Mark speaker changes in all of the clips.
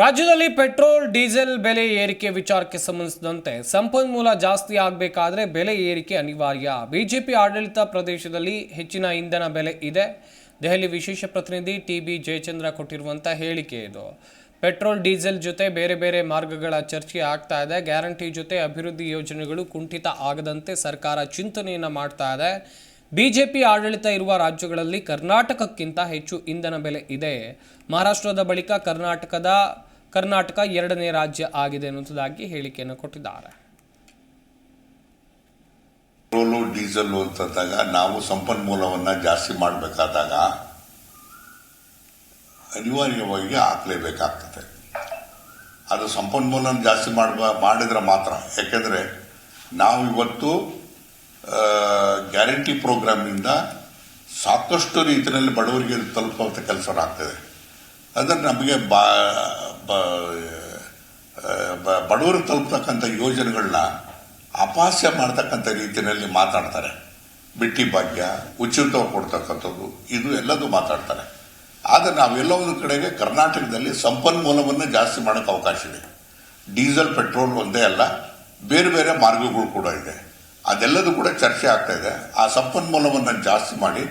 Speaker 1: ರಾಜ್ಯದಲ್ಲಿ petrol, diesel ಬೆಲೆ ಏರಿಕೆ ವಿಚಾರಕ್ಕೆ ಸಂಬಂಧಿಸಿದಂತೆ ಸಂಪನ್ಮೂಲ ಜಾಸ್ತಿ ಆಗಬೇಕಾದ್ರೆ ಬೆಲೆ ಏರಿಕೆ ಅನಿವಾರ್ಯ. ಬಿಜೆಪಿ ಆಡಳಿತ ಪ್ರದೇಶದಲ್ಲಿ ಹೆಚ್ಚಿನ ಇಂಧನ ಬೆಲೆ ಇದೆ. ದೆಹಲಿ ವಿಶೇಷ ಪ್ರತಿನಿಧಿ ಟಿ ಬಿ ಜಯಚಂದ್ರ ಕೊಟ್ಟಿರುವಂಥ ಹೇಳಿಕೆ ಇದು. ಪೆಟ್ರೋಲ್, ಡೀಸೆಲ್ ಜೊತೆ ಬೇರೆ ಬೇರೆ ಮಾರ್ಗಗಳ ಚರ್ಚೆ ಆಗ್ತಾ ಇದೆ. ಗ್ಯಾರಂಟಿ ಜೊತೆ ಅಭಿವೃದ್ಧಿ ಯೋಜನೆಗಳು ಕುಂಠಿತ ಆಗದಂತೆ ಸರ್ಕಾರ ಚಿಂತನೆಯನ್ನು ಮಾಡ್ತಾ ಇದೆ. ಬಿಜೆಪಿ ಆಡಳಿತ ಇರುವ ರಾಜ್ಯಗಳಲ್ಲಿ ಕರ್ನಾಟಕಕ್ಕಿಂತ ಹೆಚ್ಚು ಇಂಧನ ಬೆಲೆ ಇದೆ. ಮಹಾರಾಷ್ಟ್ರದ ಬಳಿಕ ಕರ್ನಾಟಕದ, ಕರ್ನಾಟಕ ಎರಡನೇ ರಾಜ್ಯ ಆಗಿದೆ ಎನ್ನುವುದಾಗಿ ಹೇಳಿಕೆಯನ್ನು ಕೊಟ್ಟಿದ್ದಾರೆ.
Speaker 2: ಪೆಟ್ರೋಲು, ಡೀಸೆಲ್ ಅಂತಂದಾಗ ನಾವು ಸಂಪನ್ಮೂಲವನ್ನು ಜಾಸ್ತಿ ಮಾಡಬೇಕಾದಾಗ ಅನಿವಾರ್ಯವಾಗಿ ಹಾಕಲೇಬೇಕಾಗ್ತದೆ. ಅದು ಸಂಪನ್ಮೂಲನ ಜಾಸ್ತಿ ಮಾಡ ಮಾಡಿದ್ರೆ ಮಾತ್ರ. ಯಾಕೆಂದರೆ ನಾವು ಇವತ್ತು ಗ್ಯಾರಂಟಿ ಪ್ರೋಗ್ರಾಮ್ನಿಂದ ಸಾಕಷ್ಟು ರೀತಿಯಲ್ಲಿ ಬಡವರಿಗೆ ತಲುಪುವಂಥ ಕೆಲಸ ಆಗ್ತದೆ ಅಂದರೆ ನಮಗೆ ಬಾ ಬಡವರು ತಲುಪ್ತಕ್ಕಂಥ ಯೋಜನೆಗಳನ್ನ ಅಪಾಸ್ಯ ಮಾಡ್ತಕ್ಕಂಥ ರೀತಿಯಲ್ಲಿ ಮಾತಾಡ್ತಾರೆ. ಬಿಟ್ಟಿ ಭಾಗ್ಯ, ಉಚಿತ ಕೊಡ್ತಕ್ಕಂಥದ್ದು, ಇದು ಎಲ್ಲದೂ ಮಾತಾಡ್ತಾರೆ. ಆದರೆ ನಾವೆಲ್ಲ ಒಂದು ಕಡೆಗೆ ಕರ್ನಾಟಕದಲ್ಲಿ ಸಂಪನ್ಮೂಲವನ್ನು ಜಾಸ್ತಿ ಮಾಡೋಕ್ಕೆ ಅವಕಾಶ ಇದೆ. ಡೀಸೆಲ್, ಪೆಟ್ರೋಲ್ ಒಂದೇ ಅಲ್ಲ, ಬೇರೆ ಬೇರೆ ಮಾರ್ಗಗಳು ಕೂಡ ಇದೆ. ಅದೆಲ್ಲದೂ ಕೂಡ ಚರ್ಚೆ ಆಗ್ತಾ ಇದೆ. ಆ ಸಂಪನ್ಮೂಲವನ್ನು ಜಾಸ್ತಿ ಮಾಡಿ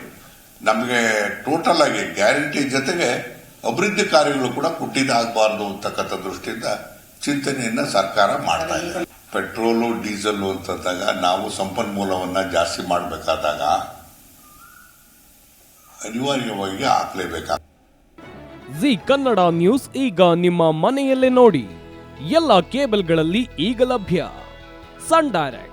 Speaker 2: ನಮಗೆ ಟೋಟಲ್ ಆಗಿ ಗ್ಯಾರಂಟಿ ಜೊತೆಗೆ ಅಭಿವೃದ್ಧಿ ಕಾರ್ಯಗಳು ಕೂಡ ಕುಟ್ಟಿದಾಗಬಾರದು ಅಂತಕ್ಕಂಥ ದೃಷ್ಟಿಯಿಂದ ಚಿಂತನೆಯನ್ನ ಸರ್ಕಾರ ಮಾಡ್ತಾ ಇದೆ. ಪೆಟ್ರೋಲು, ಡೀಸೆಲ್ ಅಂತಂದಾಗ ನಾವು ಸಂಪನ್ಮೂಲವನ್ನು ಜಾಸ್ತಿ ಮಾಡಬೇಕಾದಾಗ ಅನಿವಾರ್ಯವಾಗಿ ಹಾಕಲೇಬೇಕಾಗ
Speaker 3: ಜಿ ಕನ್ನಡ ನ್ಯೂಸ್ ಈಗ ನಿಮ್ಮ ಮನೆಯಲ್ಲೇ ನೋಡಿ. ಎಲ್ಲ ಕೇಬಲ್ಗಳಲ್ಲಿ ಈಗ ಲಭ್ಯ. Sun Direct.